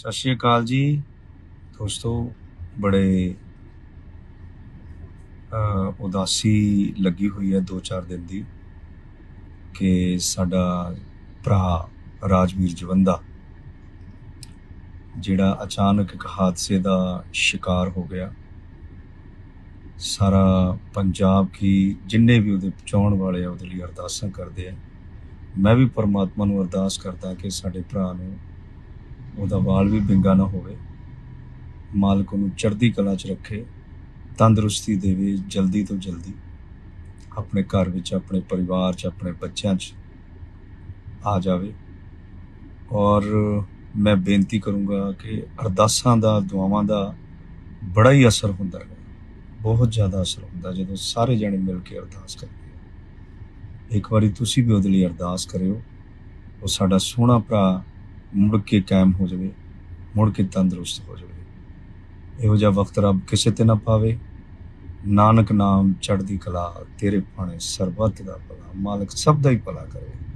ਸਤਿ ਸ਼੍ਰੀ ਅਕਾਲ ਜੀ। ਦੋਸਤੋ, ਬੜੇ ਉਦਾਸੀ ਲੱਗੀ ਹੋਈ ਹੈ 2-4 ਦਿਨ ਦੀ ਕਿ ਸਾਡਾ ਭਰਾ ਰਾਜਵੀਰ ਜਵੰਦਾ, ਜਿਹੜਾ ਅਚਾਨਕ ਇੱਕ ਹਾਦਸੇ ਦਾ ਸ਼ਿਕਾਰ ਹੋ ਗਿਆ। ਸਾਰਾ ਪੰਜਾਬ ਕੀ ਜਿੰਨੇ ਵੀ ਉਹਦੇ ਪਹੁੰਚਾਉਣ ਵਾਲੇ ਆ, ਉਹਦੇ ਲਈ ਅਰਦਾਸਾਂ ਕਰਦੇ ਆ। ਮੈਂ ਵੀ ਪਰਮਾਤਮਾ ਨੂੰ ਅਰਦਾਸ ਕਰਦਾ ਕਿ ਸਾਡੇ ਭਰਾ ਨੂੰ ਉਹਦਾ ਵਾਲ ਵੀ ਬਿੰਗਾ ਨਾ ਹੋਵੇ। ਮਾਲਕ ਉਹਨੂੰ ਚੜ੍ਹਦੀ ਕਲਾ 'ਚ ਰੱਖੇ। ਤੰਦਰੁਸਤੀ ਦੇਵੇ ਜਲਦੀ ਤੋਂ ਜਲਦੀ। ਆਪਣੇ ਘਰ ਵਿੱਚ, ਆਪਣੇ ਪਰਿਵਾਰ 'ਚ, ਆਪਣੇ ਬੱਚਿਆਂ 'ਚ ਆ ਜਾਵੇ। ਔਰ ਮੈਂ ਬੇਨਤੀ ਕਰੂੰਗਾ ਕਿ ਅਰਦਾਸਾਂ ਦਾ, ਦੁਆਵਾਂ ਦਾ ਬੜਾ ਹੀ ਅਸਰ ਹੁੰਦਾ ਹੈ ਬਹੁਤ ਜ਼ਿਆਦਾ ਅਸਰ ਹੁੰਦਾ ਜਦੋਂ ਸਾਰੇ ਜਣੇ ਮਿਲ ਕੇ ਅਰਦਾਸ ਕਰਦੇ ਆ ਇੱਕ ਵਾਰੀ ਤੁਸੀਂ ਵੀ ਉਹਦੇ ਲਈ ਅਰਦਾਸ ਕਰਿਓ। ਉਹ ਸਾਡਾ ਸੋਹਣਾ ਭਰਾ ਮੁੜ ਕੇ ਕਾਇਮ ਹੋ ਜਾਵੇ ਮੁੜ ਕੇ ਤੰਦਰੁਸਤ ਹੋ ਜਾਵੇ। ਇਹੋ ਜਿਹਾ ਵਕਤ ਰੱਬ ਕਿਸੇ ਤੇ ਨਾ ਪਾਵੇ। ਨਾਨਕ ਨਾਮ ਚੜ੍ਹਦੀ ਕਲਾ, ਤੇਰੇ ਪਾਣੇ ਸਰਬੱਤ ਦਾ ਭਲਾ, ਮਾਲਕ ਸਭ ਦਾ ਹੀ ਭਲਾ ਕਰੇ।